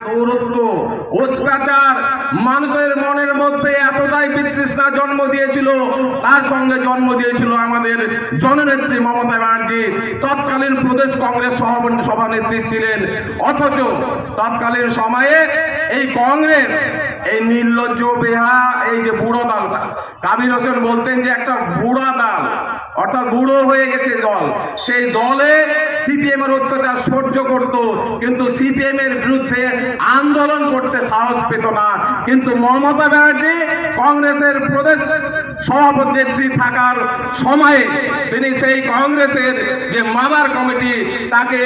দৌরত্ব অত্যাচার মানুষের মনের মধ্যে এতটাই বিতৃষ্ণা জন্ম দিয়েছিল, তার সঙ্গে জন্ম দিয়েছিল আমাদের জননেত্রী মমতা ব্যানার্জি। তৎকালীন প্রদেশ কংগ্রেস সভানেত্রী ছিলেন, অথচ তৎকালীন সময়ে এই কংগ্রেস, এই নির্লজ্জ বেহা, এই যে বুড়ো দল কাবির হোসেন বলতেন যে একটা বুড়া দল, অর্থাৎ বুড়ো হয়ে গেছে দল। সেই দলে সিপিএম এর অত্যাচার সহ্য করত, কিন্তু সিপিএম এর বিরুদ্ধে আন্দোলন করতে সাহস পেত না। কিন্তু মমতা ব্যানার্জি কংগ্রেসের প্রদেশ সভাপতি থাকার সময়ে তিনি সেই কংগ্রেসের যে মাদার কমিটি, তাকে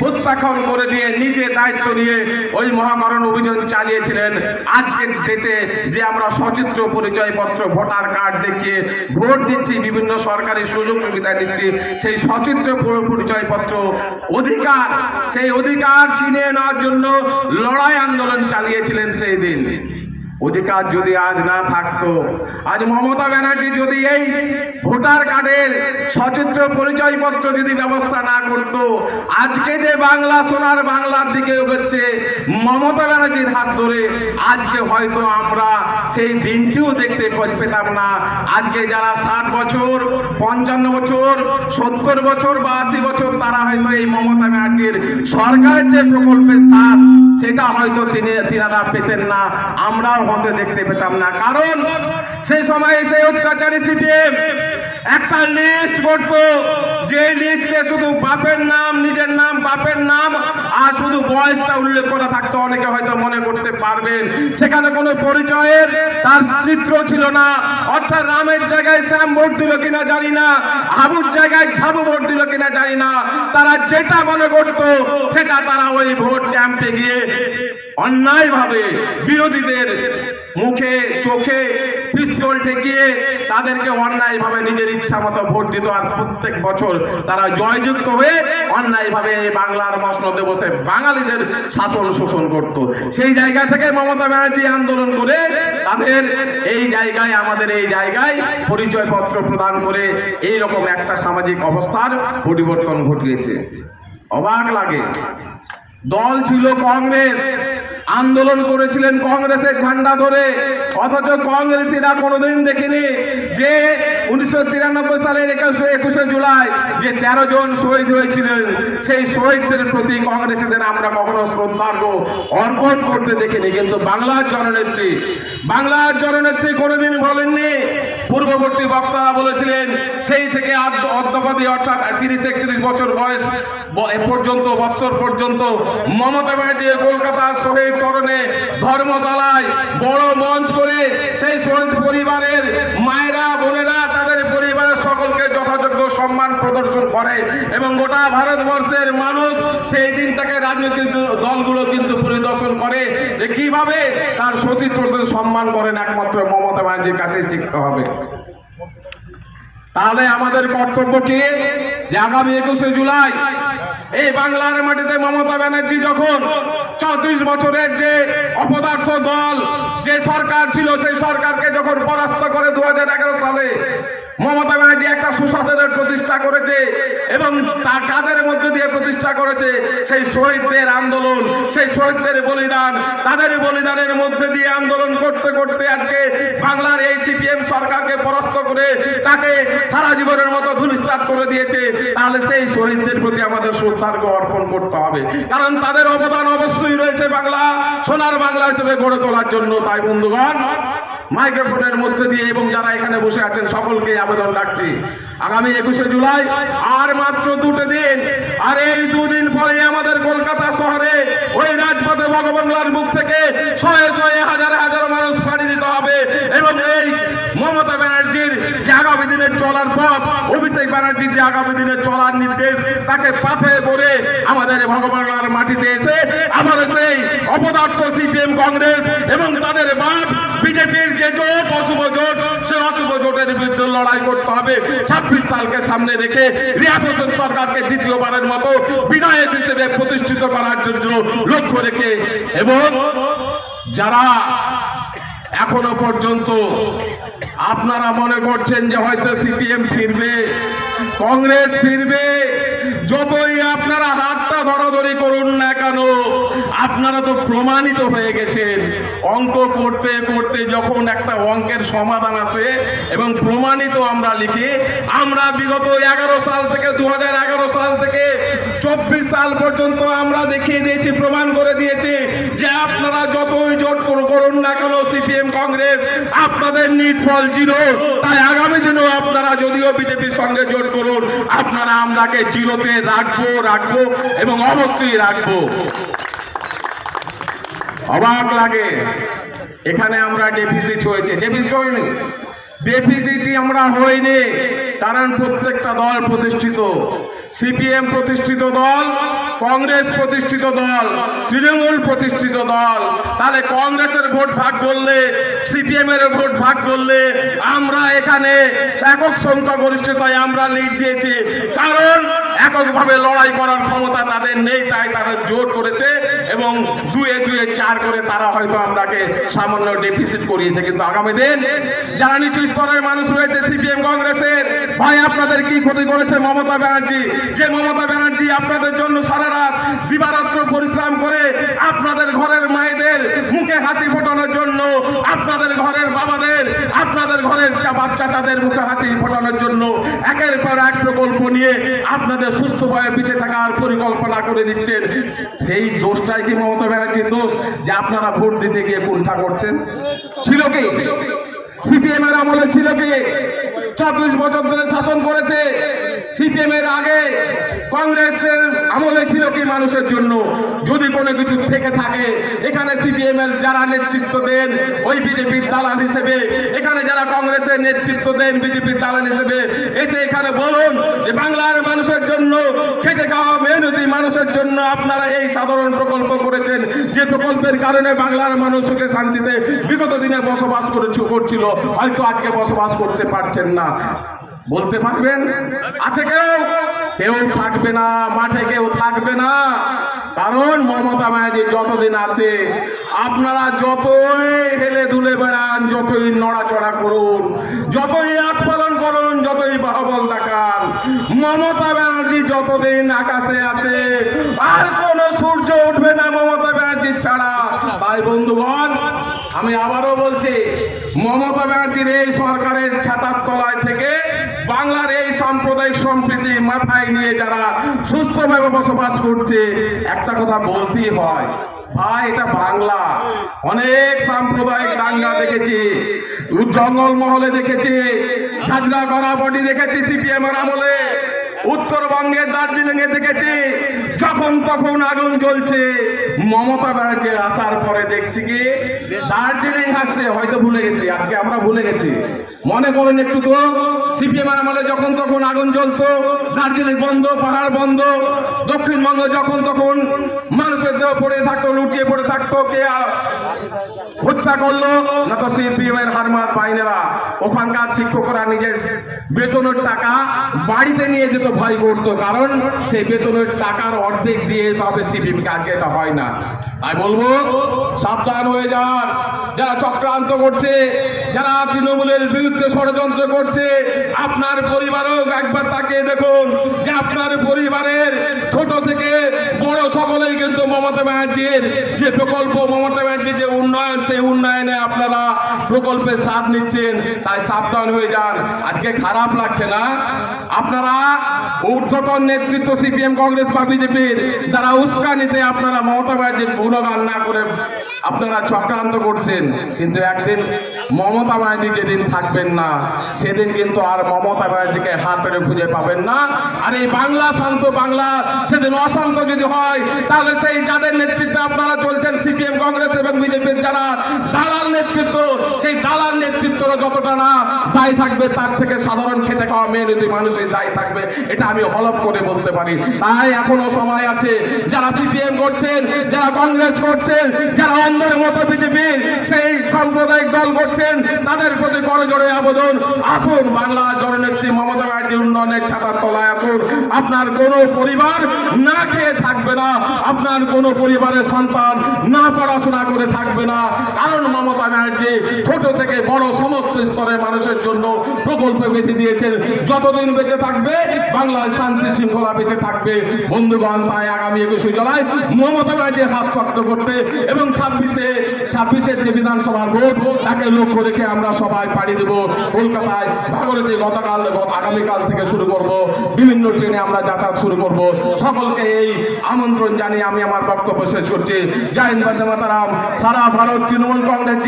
প্রত্যাখ্যান করে দিয়ে নিজে দায়িত্ব নিয়ে ওই মহাকরণ অভিযান চালিয়েছিলেন। আজকের ডেটে যে আমরা সচিত্র পরিচয়পত্র, ভোটার কার্ড দেখিয়ে ভোট দিচ্ছি, বিভিন্ন সরকারি সুযোগ সুবিধা দিচ্ছি, সেই সচিত্র পরিচয়পত্র অধিকার, সেই অধিকার ছিনিয়ে নেওয়ার জন্য লড়াই আন্দোলন চালিয়েছিলেন সেই দিন। অধিকার যদি আজ না থাকতো, আজ মমতা ব্যানার্জি যদি এই ভোটার কার্ডের সচিত্র পরিচয়পত্র যদি ব্যবস্থা না করত, আজকে যে বাংলা সোনার বাংলার দিকে এগোচ্ছে, মমতা ব্যানার্জির হাত ধরে আজকে হয়তো আমরা সেই দিনটিও দেখতে পেতাম না। আজকে যারা ষাট বছর, পঞ্চান্ন বছর, সত্তর বছর বা আশি বছর তারা হয়তো এই মমতা ব্যানার্জির সরকারের যে প্রকল্পের সাথ সেটা হয়তো তিনি, তিনারা পেতেন না। আমরাও হতে দেখতে পেতাম না। কারণ সেই সময় সেই অত্যাচারী সিপিএম একটা লিস্ট করতো, যে লিস্টে শুধু বাপের নাম, নিজের নাম, বাপের নাম, আর শুধু বয়সটা উল্লেখ করা থাকতো। অনেকে হয়তো মনে করতে পারবেন, সেখানে কোনো পরিচয়ের তার চিত্র ছিল না। অর্থাৎ রামের জায়গায় শ্যাম ভোট দিল কিনা জানি না, হাবুর জায়গায় ঝাবু ভোট দিল কিনা জানি না। তারা যেটা মনে করতো, সেটা তারা ওই ভোট ক্যাম্পে গিয়ে অন্যায়ভাবে বিরোধীদের মুখে, চোখে পিস্তল ঠেকিয়ে তাদেরকে অন্যায়ভাবে নিজের ইচ্ছা মতো ভোট দিত আর প্রত্যেক বছর তারা জয়যুক্ত হয়ে অন্যায়ভাবে বাংলার মসনদে বসে বাঙালিদের শাসন শোষণ করত। সেই জায়গা থেকে মমতা ব্যানার্জি আন্দোলন করে তাদের এই জায়গায়, আমাদের এই জায়গায় পরিচয়পত্র প্রদান করে এই রকম একটা সামাজিক অবস্থার পরিবর্তন ঘটিয়েছে অবাক লাগে। দল ছিল কংগ্রেস। আন্দোলন করেছিলেন কংগ্রেসের ঝান্ডা ধরে। অথচ কংগ্রেসীরা কোনোদিন দেখিনি যে উনিশশো তিরানব্বই সালের একুশে একুশে জুলাই যে তেরো জন শহীদ হয়েছিলেন, সেই শহীদদের প্রতি কংগ্রেসীদের আমরা কখনো শ্রদ্ধার্ঘ অর্পণ করতে দেখিনি। কিন্তু বাংলার জননেত্রী বাংলার জননেত্রী কোনোদিন বলেননি। পূর্ববর্তী বক্তারা বলেছিলেন, সেই থেকে অদ্যাবধি অর্থাৎ তিরিশ, একত্রিশ বছর বয়স পর্যন্ত, বৎসর পর্যন্ত মমতা ব্যানার্জি কলকাতা শহীদ চরণে ধর্মতলায় বড় মঞ্চ করে সেই শহীদ পরিবারের মায়েরা, বোনেরা, তাদের পরিবারের সকলকে যথাযোগ্য সম্মান প্রদর্শন করে এবং গোটা ভারতবর্ষের মানুষ সেই দিনটাকে রাজনৈতিক দল- দলগুলো কিন্তু পরিদর্শন করে যে কীভাবে তার সতীর্থদের সম্মান করেন একমাত্র মমতা ব্যানার্জির কাছে শিখতে হবে। তাহলে আমাদের কর্তব্য কি? যে আগামী একুশে জুলাই, এই বাংলার মাটিতে মমতা ব্যানার্জি যখন চৌত্রিশ বছরের যে অপদার্থ দল, যে সরকার ছিল, সেই সরকারকে যখন পরাস্ত করে দু হাজার এগারো সালে মমতা ব্যানার্জি একটা সুশাসনের প্রতিষ্ঠা করেছে এবং তা কাদের মধ্যে দিয়ে প্রতিষ্ঠা করেছে সেই শহীদদের আন্দোলন, সেই শহীদদের বলিদান, তাদের বলিদানের মধ্যে দিয়ে আন্দোলন করতে করতে আজকে বাংলার এই সিপিএম সরকারকে পরাস্ত করে তাকে সারা জীবনের মতো ধুলিসাৎ করে দিয়েছে। তাহলে সেই শহীদদের প্রতি আমাদের শ্রদ্ধার্ঘ অর্পণ করতে হবে। কারণ তাদের অবদান অবশ্যই রয়েছে বাংলা, সোনার বাংলা হিসেবে গড়ে তোলার জন্য। তাই বন্ধুগণ মাইক্রোফোনের মধ্যে দিয়ে এবং যারা এখানে বসে আছেন সকলকে আবেদন রাখছি। আগামী একুশে জুলাই আর মাত্র দুটো দিন, আর এই দুদিন পরে আমাদের কলকাতা শহরে ওই রাজপথে ভগবানলার মুখ থেকে শয়ে শয়ে হাজার হাজার মানুষ পাড়ি দিতে হবে এবং এই মমতা ব্যানার্জির যে আগামী দিনের চলার পথ, অভিষেক ব্যানার্জির যে আগামী দিনের চলার নির্দেশ, তাকে পাথে পড়ে আমাদের ভগবানলার মাটিতে এসে আবার সেই অপদার্থ সিপিএম কংগ্রেস এবং তাদের বাপ বিজেপির যে জোট, অশুভ জোট সে অশুভ জোটের বিরুদ্ধে লড়াই করতে হবে। ছাব্বিশ সালকে সামনে রেখে রিয়াজ হোসেন সরকারকে দ্বিতীয়বারের মতো বিধায়ক হিসেবে প্রতিষ্ঠিত করার জন্য লক্ষ্য রেখে এবং যারা এখনও পর্যন্ত আপনারা মনে করছেন যে হয়তো সিপিএম ফিরবে, কংগ্রেস ফিরবে যতই আপনারা হাতটা ধরাধরি করুন না কেন, আপনারা তো প্রমাণিত হয়ে গেছেন। অঙ্ক করতে করতে যখন একটা অঙ্কের সমাধান আছে এবং প্রমাণিত আমরা লিখি, আমরা বিগত এগারো সাল থেকে দু হাজার এগারো সাল থেকে চব্বিশ সাল পর্যন্ত আমরা দেখিয়ে দিয়েছি, প্রমাণ করে দিয়েছি যে আপনারা যতই জোট কর- করুন না কেন, সিপিএম, কংগ্রেস, আপনাদের নিট ফল জিরো তাই আগামী দিনেও আপনারা যদিও বিজেপির সঙ্গে জোট করুন, আপনারা আমরাকে জিরোতে রাখব রাখব এবং অবশ্যই রাখব। অবাক লাগে, এখানে আমরা ডেফিসিট হয়েছে। ডেফিসিট হয়নি। ডেফিসিটই আমরা হইনি কারণ প্রত্যেকটা দল প্রতিষ্ঠিত। সিপিএম প্রতিষ্ঠিত দল, কংগ্রেস প্রতিষ্ঠিত দল, তৃণমূল প্রতিষ্ঠিত দল। তাহলে কংগ্রেসের ভোট ভাগ করলে সিপিএম এর ভোট ভাগ করলে আমরা এখানে একক সংখ্যা গরিষ্ঠতায় আমরা লিড দিয়েছি। কারণ এককভাবে লড়াই করার ক্ষমতা তাদের নেই, তাই তারা জোট করেছে এবং দুয়ে দুয়ে চার করে তারা হয়তো আমরাকে সামান্য ডেফিসিট করিয়েছে। কিন্তু আগামী দিন যারা নিচু স্তরের মানুষ রয়েছে সিপিএম কংগ্রেসের ভাই, আপনাদের কি ক্ষতি করেছে মমতা ব্যানার্জি? যে মমতা ব্যানার্জি আপনাদের জন্য সারা রাত দিবারাত্র পরিশ্রম করে আপনাদের ঘরের মায়েদের মুখে হাসি ফোটানোর জন্য, আপনাদের ঘরের বাবাদের, আপনাদের ঘরের বাচ্চা তাদের মুখে হাসি ফোটানোর জন্য একের পর এক প্রকল্প নিয়ে আপনাদের সুস্থভাবে পিছিয়ে থাকার পরিকল্পনা করে দিচ্ছেন। সেই দোষটাই কি মমতা ব্যানার্জির দোষ? যে আপনারা ভোট দিতে গিয়ে কোনটা করছেন? ছিল কি? সিপিএম এর আমলে ছিল কি চব্বিশ বছর ধরে শাসন করেছে। সিপিএম এর আগে কংগ্রেসের আমলে ছিল কি মানুষের জন্য? যদি কোনো কিছু থেকে থাকে, এখানে সিপিএম এর যারা নেতৃত্ব দেন, ওই বিজেপির দালাল হিসেবে, এখানে যারা কংগ্রেসের নেতৃত্ব দেন, বিজেপির দালাল হিসেবে, এসে এখানে বলুন যে বাংলার মানুষের জন্য, খেটে খাওয়া মেহনতি মানুষের জন্য আপনারা এই সাধারণ প্রকল্প করেছেন। যে প্রকল্পের কারণে বাংলার মানুষ সুখে শান্তিতে বিগত দিনে বসবাস করেছে করছিল, হয়তো আজকে বসবাস করতে পারছেন না। বলতে পারবেন? আছে কেউ? কেউ থাকবে না, মাঠে কেউ থাকবে না। কারণ মমতা ব্যানার্জি যতদিন আছে, আপনারা যতই হেলে দুলে বেড়ান, যতই নড়াচড়া করুন, যতই আস্পালন করুন, যতই বাহবল দেখান, মমতা ব্যানার্জি যতদিন আকাশে আছে, আর কোন সূর্য উঠবে না মমতা ব্যানার্জির ছাড়া। তাই বন্ধুগণ, আমি আবারও বলছি, মমতা ব্যানার্জির এই সরকারের ছাতার তলায় থেকে বাংলার এই সাম্প্রদায়িক সম্প্রীতি মাথায় নিয়ে যারা সুস্থভাবে বসবাস করছে, একটা কথা বলতেই হয়, ভাই, এটা বাংলা। অনেক সাম্প্রদায়িক দাঙ্গা দেখেছি, জঙ্গল মহলে দেখেছি, ঝাঁঝরা করা বডি দেখেছি সিপিএম এর আমলে। উত্তরবঙ্গের দার্জিলিং এ দেখেছি, যখন তখন আগুন জ্বলছে। মমতা ব্যানার্জি আসার পরে দেখছি কি, দার্জিলিং আসছে, হয়তো ভুলে গেছি, আজকে আমরা ভুলে গেছি। মনে করেন একটু তো, সিপিএম আমলে যখন তখন আগুন জ্বলতো, দার্জিলিং বন্ধ পাহাড় বন্ধ, দক্ষিণবঙ্গ যখন তখন মানুষের দেহ পড়ে থাকতো, লুটিয়ে পড়ে থাকতো, কে হত্যা করল, না তো সিপিএম এর হারমাত বাইনেরা ওখানকার শিক্ষকরা নিজের বেতনের টাকা বাড়িতে নিয়ে যেত ভয় করতো, কারণ সেই বেতনের টাকার অর্ধেক দিয়ে তবে সিপিএম আজকে এটা হয় না। আমি বলব, সাবধান হয়ে যান। যারা চক্রান্ত করছে, যারা তৃণমূলের বিরুদ্ধে ষড়যন্ত্র করছে, আপনার পরিবারও একবার তাকে দেখুন যে আপনার পরিবারের ছোট থেকে মমতা ব্যানার্জির যে প্রকল্প, মমতা ব্যানার্জির যে উন্নয়ন, সেই উন্নয়নে আপনারা প্রকল্পের সাথ নিচ্ছেন, তাই সাবধান হয়ে যান। আজকে খারাপ লাগছে না? আপনারা ঊর্ধ্বতন নেতৃত্ব সিপিএম কংগ্রেস বা বিজেপির দ্বারা উস্কানিতে আপনারা মমতা ব্যানার্জির গুণগান না করে আপনারা চক্রান্ত করছেন, কিন্তু একদিন মমতা ব্যানার্জি যেদিন থাকবেন না, সেদিন কিন্তু আর মমতা ব্যানার্জিকে হাত ধরে খুঁজে পাবেন না। আর এই বাংলা শান্ত বাংলা, সেদিন অশান্ত যদি হয়, তাহলে সেই যাদের নেতৃত্বে আপনারা চলছেন, সিপিএম, কংগ্রেস এবং বিজেপির যারা দালাল নেতৃত্ব, সেই দালাল নেতৃত্বরা যতটা না দায়ী থাকবে, তার থেকে সাধারণ খেটে খাওয়া মেহনতি মানুষের দায়ী থাকবে, এটা আমি হলপ করে বলতে পারি। তাই এখনও সময় আছে, যারা সিপিএম করছেন, যারা কংগ্রেস করছেন, যারা অন্ধের মতো বিজেপির সেই সাম্প্রদায়িক দল করছেন, তাদের প্রতি করজোড়ে আবেদন। আসুন, বাংলা জননেত্রী মমতা ব্যানার্জির উন্নয়নের ছাতার তলায় আসুন। আপনার কোনো পরিবার না খেয়ে থাকবে না, আপনার কোনো পরিবারের সন্তান না পড়াশোনা করে থাকবে না। কারণ মমতা ব্যানার্জি ছোট থেকে বড় সমস্ত স্তরের মানুষের জন্য প্রকল্প বেঁধে দিয়েছেন। যতদিন বেঁচে থাকবে, বাংলায় শান্তি শৃঙ্খলা বেঁচে থাকবে। বন্ধুগণ, তাই আগামী একুশে জুলাই মমতা ব্যানার্জির হাত শক্ত করতে এবং ছাব্বিশে, ছাব্বিশের যে বিধানসভার ভোট, তাকে লক্ষ্য রেখে আমরা সবাই পাড়ি দেব। কলকাতায় ভাগরতে গতকাল, গত আগামীকাল থেকে শুরু করব। বিভিন্ন ট্রেনে আমরা যাতায়াত শুরু করব। সকলকে এই আমন্ত্রণ জানিয়ে আমি আমার বক্তব্য শেষ করছি। জয় হিন্দ বন্দে মাতারাম। সারা ভারত তৃণমূল কংগ্রেস